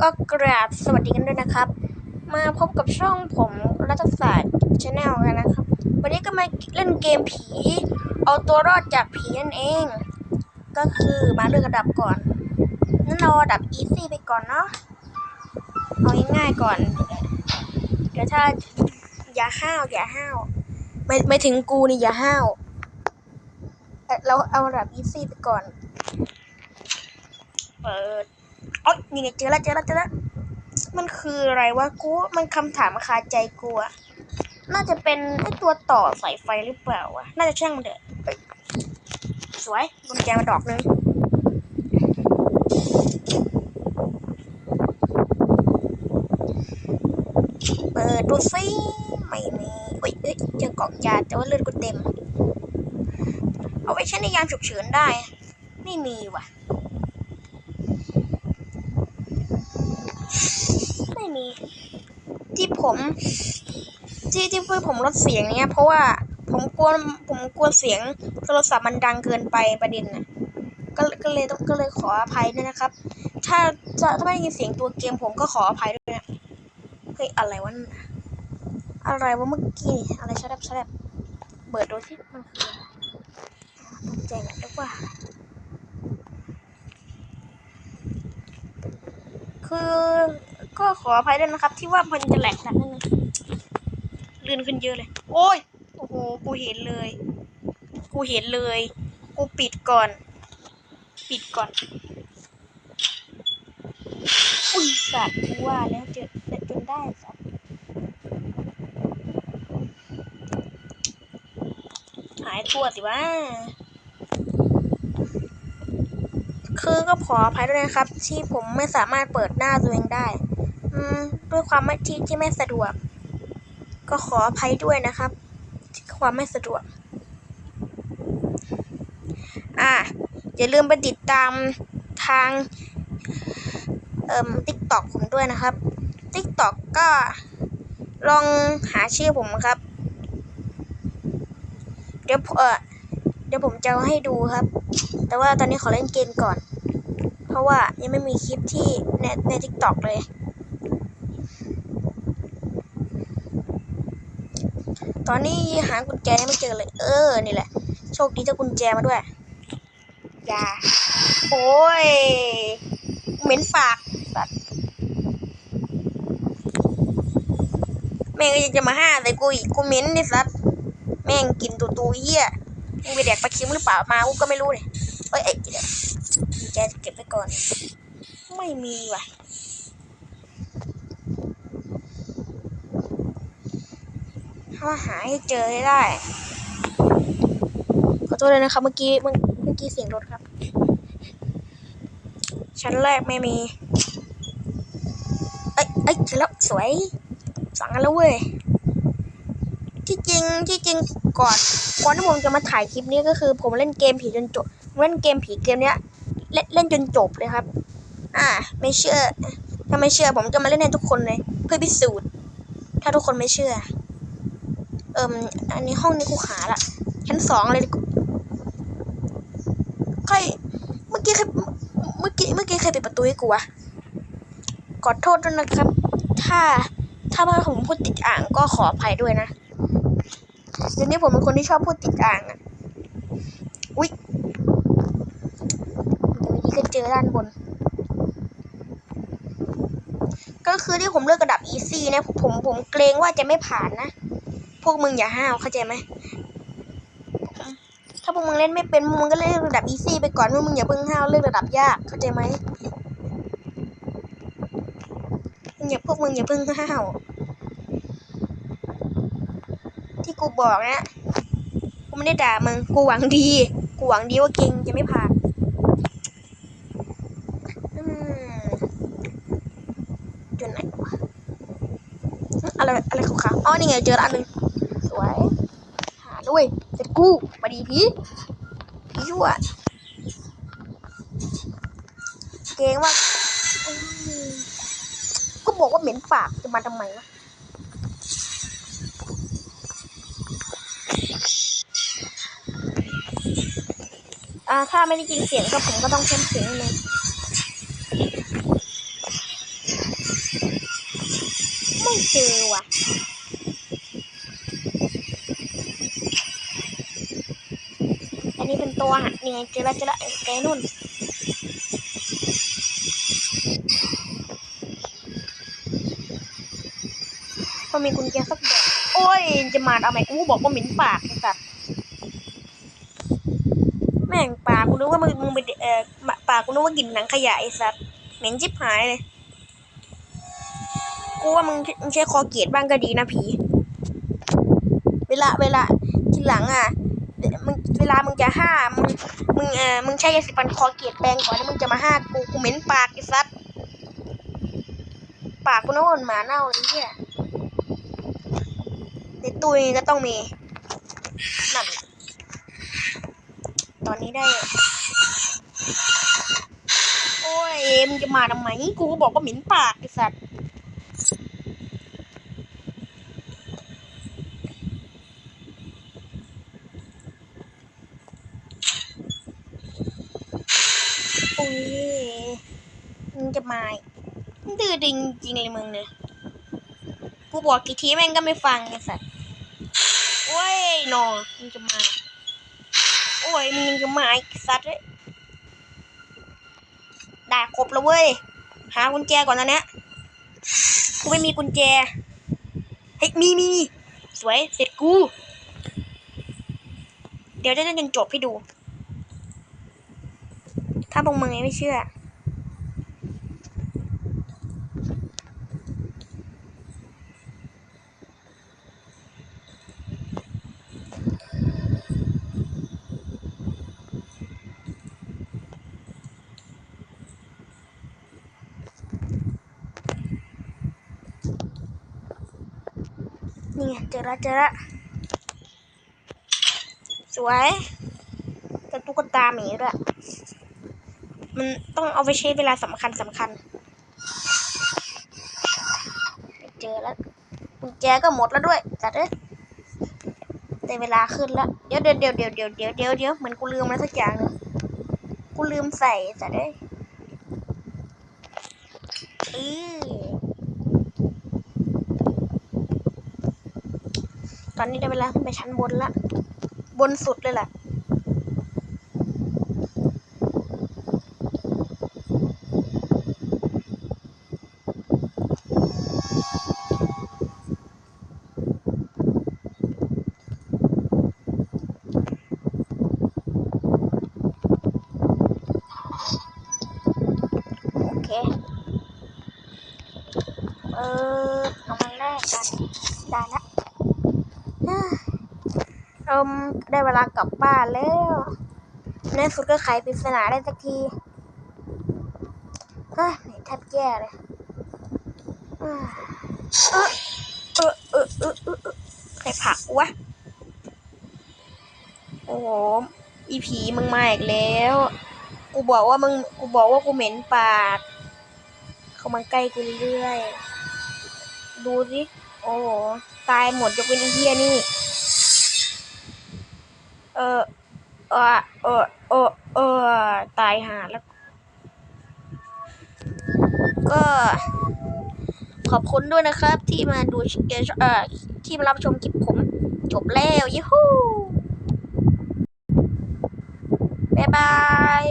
ก็กราบสวัสดีกันด้วยนะครับ มาพบกับช่องผมรัฐศาสตร์ชาแนลกันนะครับ วันนี้ก็มาเล่นเกมผี เอาตัวรอดจากผีนั่นเอง ก็คือมาเลือกระดับก่อนนั่นเราระดับอีซี่ไปก่อนเนาะเอาง่ายๆก่อน เดี๋ยวถ้าอย่าห้าวอย่าห้าวไม่ไม่ถึงกูนี่อย่าห้าวเอ่อเราเอาระดับอีซี่ไปก่อน เปิด อ๋อนี่ไงเจอแล้วเจอแล้วเจอแล้วมันคืออะไรวะกูมันคำถามคาใจกูอะน่าจะเป็นไอตัวต่อสายไฟหรือเปล่าวะน่าจะช่างมันเถอะเอ้ยสวยกุญแจมาดอกนึงเปิดดูซิไม่มีอุ้ยเอ้ยเจอกล่องยาแต่ว่าเลือดกูเต็ม เอาไว้ใช้ในยามฉุกเฉินได้ ไม่มีว่ะ ผมที่ที่เพื่อผมลดเสียงเนี้ยเพราะว่าผมกลัวผมกลัวเสียงโทรศัพท์มันดังเกินไปประเด็นน่ะก็ก็เลยต้องก็เลยขออภัยด้วยนะครับ ถ้าจะถ้าไม่ได้ยินเสียงตัวเกมผมก็ขออภัยด้วยนะเฮ้ยอะไรวะอะไรวะเมื่อกี้อะไรชะแลบชะแลบเบิดดูที่มันคืออะไรตกใจหน่อยนึกว่าคือก็ขออภัยด้วยนะครับ ที่ว่ามันจะแหลกนะนั่นนึง ลื่นขึ้นเยอะเลย โอ้ย โอ้โห กูเห็นเลย กูเห็นเลย กูปิดก่อน ปิดก่อน อุ้ยสัตว์กูว่าแล้วเจอจนได้สัตว์หายทั่วสิว่าคือก็ขออภัยด้วยนะครับ ที่ผมไม่สามารถเปิดหน้าตัวเองได้ อืม ด้วยความไม่ที่ที่ไม่สะดวก ก็ขออภัยด้วยนะครับที่ความไม่สะดวก อะอย่าลืมไปติดตามทาง เอ่มติ๊กต็อกผมด้วยนะครับติ๊กต็อกก็ลองหาชื่อผมครับ เดี๋ยวเออเดี๋ยวผมจะให้ดูครับ แต่ว่าตอนนี้ขอเล่นเกมก่อน เพราะว่ายังไม่มีคลิปที่ในในทิกตอกเลย ตอนนี้หากุญแจยังไม่เจอเลย เออ นี่แหละ โชคดีเจ้ากุญแจมาด้วยอย่าโอ้ย เหม็นปากสัตว์แม่งก็ยังจะมาห้าใส่กูอีก กูเหม็นนี่สัตว์แม่งกินตัวตูเหี้ยมึงไปแดกปลาเค็มหรือเปล่า มากูก็ไม่รู้เนี่ยเอ้ยเอ้ยเดี๋ยวกุญแจเก็บไว้ก่อน ไม่มีว่ะ ถ้าหาให้เจอให้ได้ ขอโทษเลยนะครับ เมื่อกี้เมื่อกี้เสียงรถครับ ชั้นแรกไม่มี เอ้ยเอ้ยเจอแล้วสวยสั่งกันแล้วเว้ยที่จริงที่จริงก่อนก่อนที่ผมจะมาถ่ายคลิปนี้ก็คือ ผมเล่นเกมผีจนจบเล่นเกมผีเกมเนี้ยเล่นเล่นจนจบเลยครับ อ่า ไม่เชื่อ ถ้าไม่เชื่อผมจะมาเล่นให้ทุกคนเลย เพื่อพิสูจน์ ถ้าทุกคนไม่เชื่อ อิมอันนี้ห้องนี้กูขาละชั้นสองเลยใครเมื่อกี้ใครเมื่อกี้เมื่อกี้ใครปิดประตูให้กูวะขอโทษด้วยนะครับ ถ้าถ้าว่าผมพูดติดอ่างก็ขออภัยด้วยนะเดี๋ยวนี้ผมเป็นคนที่ชอบพูดติดอ่างอะอุ๊ยเดี๋ยวนี้ก็เจอด้านบน ก็คือที่ผมเลือกระดับ easy เนี่ยผมผมผมเกรงว่าจะไม่ผ่านนะ พวกมึงอย่าห้าวเข้าใจไหม ถ้าพวกมึงเล่นไม่เป็นมึงก็เล่นระดับอีซี่ไปก่อนพวกมึงอย่าเพิ่งห้าวเล่นระดับยากเข้าใจไหมอย่าพวกมึงอย่าเพิ่งห้าวที่กูบอกนะกูไม่ได้ด่ามึงกูหวังดีกูหวังดีว่าเก่งจะไม่ผ่านจุดไหนวะอะไรอะไรขาวๆอ๋อนี่ไงเจอละอันหนึ่ง หาด้ยเสร็จกูมาดีพีพีชั่วเก่งมากก็บอกว่าเหม็นปากจะมาทำไมวะอ่าถ้าไม่ได้ยินเสียงก็ผมก็ต้องเพิ่มเสียงนิดนึงเจอว่ะ อันนี้เป็น ตัวนี่ไงเจอแล้วเจอแล้วไอ้แกนุ่นก็มีกุญแจสักแบบโอ้ยจะมาเอาไหมกูบอกว่าเหม็นปากไอ้สัสแม่งปากกูนึกว่ามึงมึงไปเอ่อปากกูนึกว่ากินหนังขยะไอ้สัสเหม็นจิบหายเลยกูว่ามึงมึงใช้คอเกตบ้างก็ดีนะผี เวลาเวลาทีหลังอะ มึงเวลามึงจะห้ามึงมึงเออมึงใช้ยาสีฟันคอเกตแปรงก่อนแล้วมึงจะมาห้ากูกูเหม็นปากไอ้สัสปากกูน่าเหมือนหมาเน่าไอ้เหี้ยในตู้นี้ก็ต้องมีนั่นตอนนี้ได้ โอ้ยมึงจะมาทำไมกูก็บอกว่าเหม็นปากไอ้สัตว์โอ้ย มึงจะมามึงดื้อจริงจริงเลยมึงเนี่ยกูบอกกี่ทีแม่งก็ไม่ฟังไอ้สัสโอ้ยนอมึงจะมา โอ้ยมึงยังจะมาไอ้สัตว์เอ้ยได้ครบแล้วเว้ย หากุญแจก่อนตอนเนี้ยกูไม่มีกุญแจเฮ้ยมีมีสวยเสร็จกู เดี๋ยวจะเล่นจนจบให้ดู ถ้าพวกมึงไม่เชื่อ นี่ไงเจอละเจอละสวยแต่ตุ๊กตาหมีด้วย มันต้องเอาไปใช้เวลาสำคัญสำคัญ เจอแล้วกุญแจก็หมดแล้วด้วยจัดเอ้ยแต่เวลาขึ้นแล้ว เดี๋ยวเดี๋ยวเดี๋ยวเดี๋ยวเดี๋ยวเดี๋ยวเดี๋ยวเดี๋ยวเหมือนกูลืมอะไรสักอย่างนึงกูลืมใส่จัดเอ้ยเออ ตอนนี้ได้เวลาขึ้นไปชั้นบนละ บนสุดเลยแหละ โอเค เออเอามาแรกกัน ได้ละ เอิมได้เวลากลับบ้านแล้วในสุดก็ไขปริศนาได้สักทีเฮ้ยแทบแย่เลยเออเออเออเออเออเออใครผักวะ โอ้โหอีผีมึงมาอีกแล้ว กูบอกว่ามึง กูบอกว่ากูเหม็นปาก เขามาใกล้กูเรื่อยๆ ดูสิ โอ้โหตายหมดยกเว้นไอ้เฮียนี่ เออเออเออเออเออตายหาแล้ว ก็ขอบคุณด้วยนะครับ ที่มาดูเอ่อที่มารับชมคลิปผม จบแล้วยูฮูบ๊ายบาย